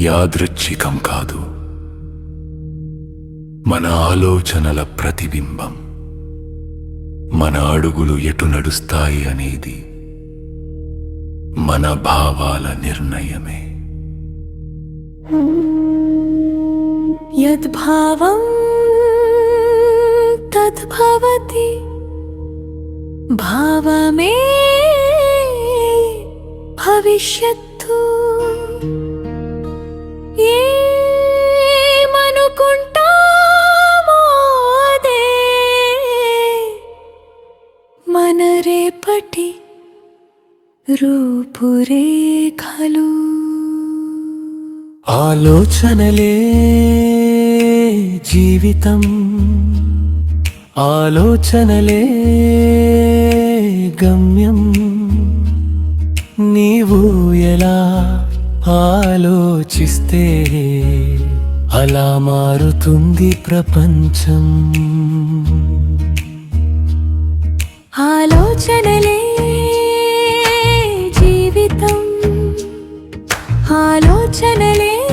యాదృచ్ఛికం కాదు. మన ఆలోచనల ప్రతిబింబం. మన అడుగులు ఎటు నడుస్తాయి అనేది మన భావాల నిర్ణయమే. యద్భావం తద్భవతి భావమే భవిష్యత్తు. రూపురేఖలు. ఆలోచనలే జీవితం. ఆలోచనలే గమ్యం. నీవు ఎలా ఆలోచిస్తే అలా మారుతుంది ప్రపంచం. ఆలోచనలే ఆలోచనలే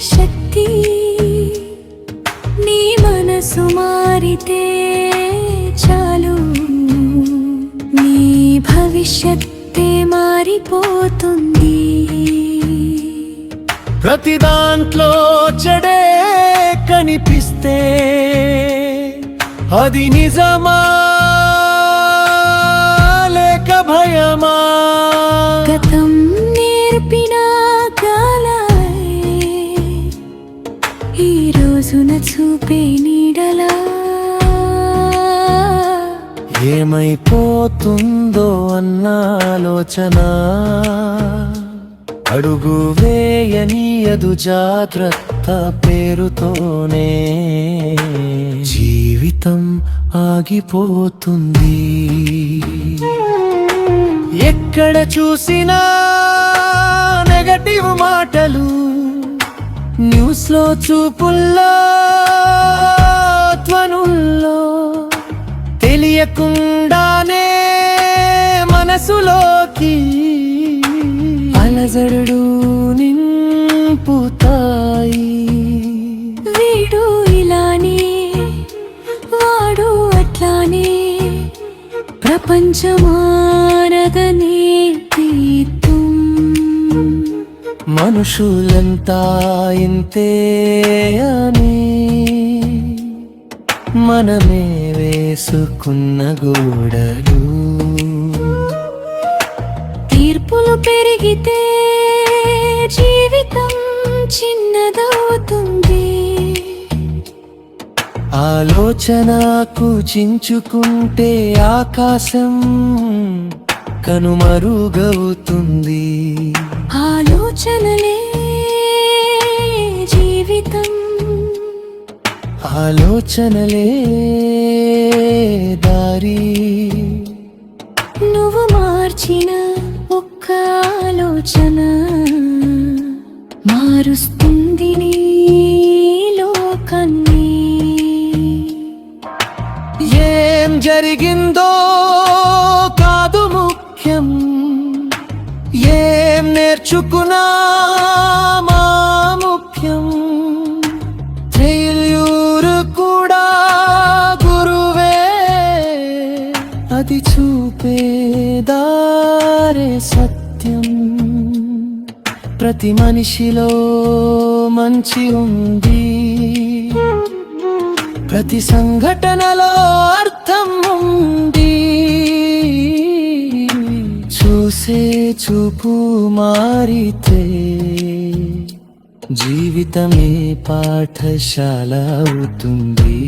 శక్తి. నీ మనసు మారితే చాలు. నీ భవిష్యత్తే మారిపోతుంది. ప్రతి దాంట్లో చెడే కనిపిస్తే అది నిజమా లేక భయమా? ఏమైపోతుందో అన్న ఆలోచన. అడుగు వేయనీయదు జాగ్రత్త పేరుతోనే. జీవితం ఆగిపోతుంది. ఎక్కడ చూసినా నెగటివ్ మాటలు న్యూస్లో చూపుల్లో త్వనుల్లో తెలియకుండా మనసులోకి అలజడు నింపుతాయి. వీడు ఇలానే వాడు అట్లానే ప్రపంచమానదనే తీర్థం మనుషులంతా ఇంతే అని మనమే వేసుకున్న గోడలు. పెరిగితే జీవితం చిన్నదవుతుంది. ఆలోచన చించుకుంటే ఆకాశం కనుమరుగవుతుంది. ఆలోచనలే జీవితం. ఆలోచనలే దారి. నువ్వు మార్చిన ఒక్క ఆలోచన మారుస్తుంది నీ లోకాన్ని. ఏం జరిగిందో కాదు ముఖ్యం. ఏం నేర్చుకున్నా అది చూపేదారే సత్యం. ప్రతి మనిషిలో మంచి ఉంది. ప్రతి సంఘటనలో అర్థం ఉంది. చూసే చూపు మారితే జీవితమే పాఠశాల అవుతుంది.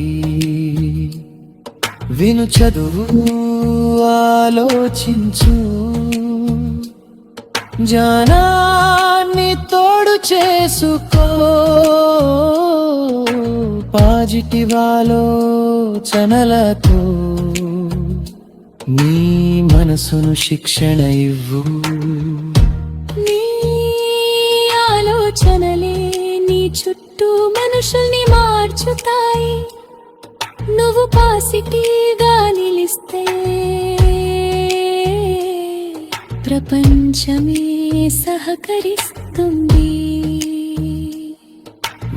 విను చదువు ఆలోచించు. జ్ఞానాన్ని తోడు చేసుకో. పాజిటివ్ ఆలోచనలతో నీ మనసును శిక్షణ ఇవ్వు. నీ ఆలోచనలే నీ చుట్టూ మనుషుల్ని మార్చుతాయి. నువ్వు పాజిటివ్గా నిలిస్తే ప్రపంచమే సహకరిస్తుంది.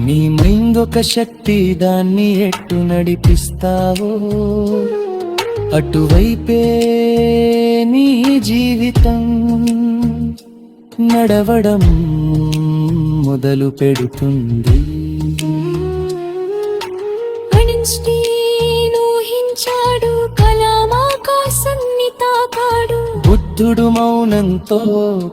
నీ మైండ్ ఒక శక్తి దాన్ని ఎట్టు నడిపిస్తావో అటువైపే నీ జీవితం నడవడం మొదలు పెడుతుంది బుద్ధుడు మౌనంతో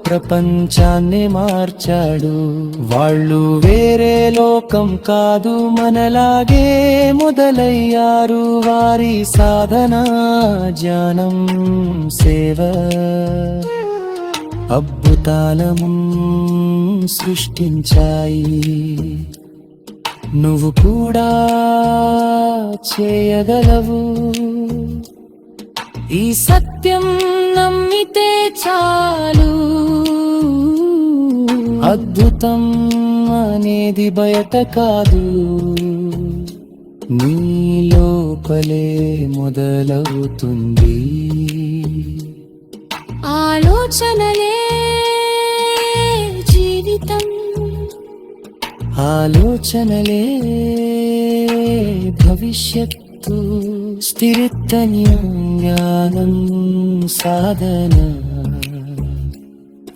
ప్రపంచాన్ని మార్చాడు. వాళ్ళు వేరే లోకం కాదు మనలాగే మొదలయ్యారు వారి సాధన జ్ఞానం సేవ. అద్భుతాలము సృష్టించాయి. నువ్వు కూడా చేయగలవు. ఈ సత్యం నమ్మితే చాలు. అద్భుతం అనేది బయట కాదు. నీ లోపలే మొదలవుతుంది. ఆలోచనలే జీవితం. ఆలోచనలే భవిష్యత్తు స్థిరతన్యం జ్ఞానం సాధన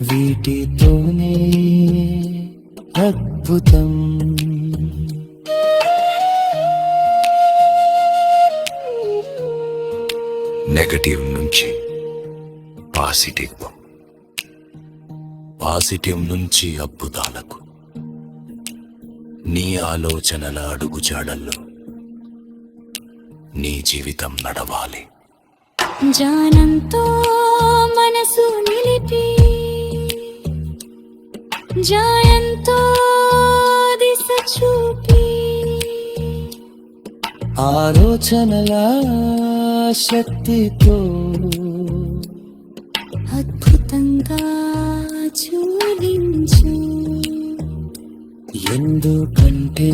వీటితోనే అద్భుతం. నెగటివ్ నుంచి పాజిటివ్. పాజిటివ్ నుంచి అద్భుతాలకు. నీ ఆలోచనల అడుగుజాడల్లో నీ జీవితం నడవాలి. జానంతో మనసు నిలిపి జాయంతో దిశ చూపి. ఆలోచనల శక్తితో అద్భుతంగా చూడించు. ఎందుకంటే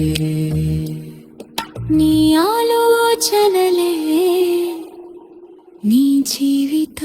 నీ ఆలోచనలే నీ జీవితం